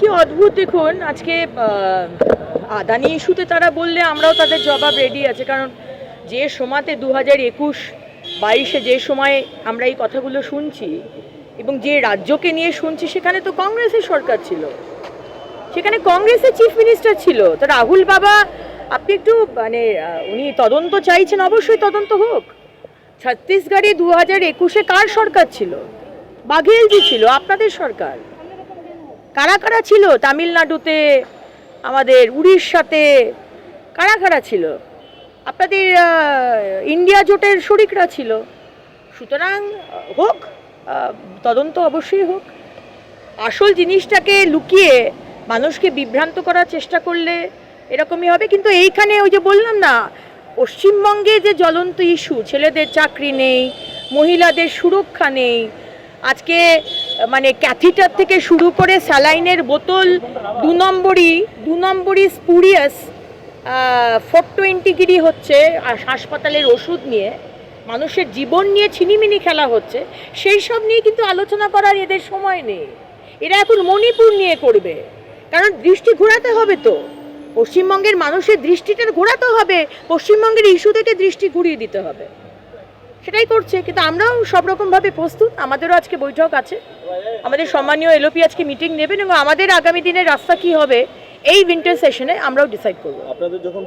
কি অদ্ভুত দেখুন, আজকে আদানি ইস্যুতে তারা বললে আমরাও তাদের জবাব রেডি আছে, কারণ যে সময়তে দু হাজার একুশ বাইশে যে সময়ে আমরা এই কথাগুলো শুনছি এবং যে রাজ্যকে নিয়ে শুনছি, সেখানে তো কংগ্রেসের সরকার ছিল। সেখানে কংগ্রেসের চিফ মিনিস্টার ছিল। তো রাহুল বাবা, আপনি একটু মানে উনি তদন্ত চাইছেন, অবশ্যই তদন্ত হোক। ছত্তিশগড়ে দু হাজার একুশে কার সরকার ছিল? বাঘেলজি ছিল, আপনাদের সরকার। কারা কারা ছিল তামিলনাড়ুতে, আমাদের উড়িষ্যাতে, কারা কারা ছিল? আপনাদের ইন্ডিয়া জোটের শরিকরা ছিল। সুতরাং হোক তদন্ত অবশ্যই হোক। আসল জিনিসটাকে লুকিয়ে মানুষকে বিভ্রান্ত করার চেষ্টা করলে এরকমই হবে। কিন্তু এইখানে ওই যে বললাম না, পশ্চিমবঙ্গে যে জ্বলন্ত ইস্যু, ছেলেদের চাকরি নেই, মহিলাদের সুরক্ষা নেই, আজকে মানে ক্যাথিটার থেকে শুরু করে স্যালাইনের বোতল, দু নম্বরই দু নম্বরই স্পুরিয়াস ফোর টোয়েন্টিগিরি হচ্ছে হাসপাতালের ওষুধ নিয়ে, মানুষের জীবন নিয়ে ছিনিমিনি খেলা হচ্ছে, সেই সব নিয়ে কিন্তু আলোচনা করার এদের সময় নেই। এরা এখন মণিপুর নিয়ে করবে, কারণ দৃষ্টি ঘোরাতে হবে তো। পশ্চিমবঙ্গের মানুষের দৃষ্টিটা ঘোরাতে হবে, পশ্চিমবঙ্গের ইস্যু থেকে দৃষ্টি ঘুরিয়ে দিতে হবে। সেটাই করছে, কিন্তু আমরাও সব রকমভাবে প্রস্তুত। আমাদেরও আজকে বৈঠক আছে। আমাদের সম্মানীয় এলোপি আজকে মিটিং নেবেন এবং আমাদের আগামী দিনের রাস্তা কি হবে, এই উইন্টার সেশনে আমরাও ডিসাইড করব। আপনাদের যখন